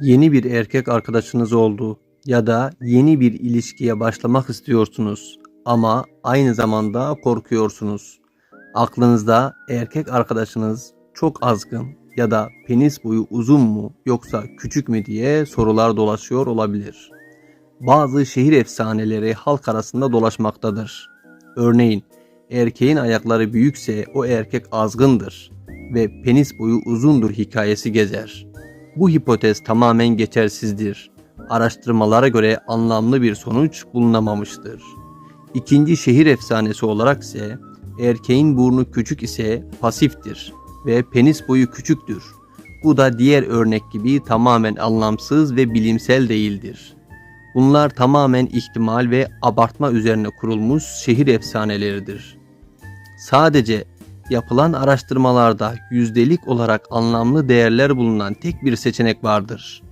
Yeni bir erkek arkadaşınız oldu ya da yeni bir ilişkiye başlamak istiyorsunuz ama aynı zamanda korkuyorsunuz. Aklınızda erkek arkadaşınız çok azgın ya da penis boyu uzun mu yoksa küçük mü diye sorular dolaşıyor olabilir. Bazı şehir efsaneleri halk arasında dolaşmaktadır. Örneğin erkeğin ayakları büyükse o erkek azgındır ve penis boyu uzundur hikayesi gezer. Bu hipotez tamamen geçersizdir. Araştırmalara göre anlamlı bir sonuç bulunamamıştır. İkinci şehir efsanesi olarak ise erkeğin burnu küçük ise pasiftir ve penis boyu küçüktür. Bu da diğer örnek gibi tamamen anlamsız ve bilimsel değildir. Bunlar tamamen ihtimal ve abartma üzerine kurulmuş şehir efsaneleridir. Sadece yapılan araştırmalarda yüzdelik olarak anlamlı değerler bulunan tek bir seçenek vardır.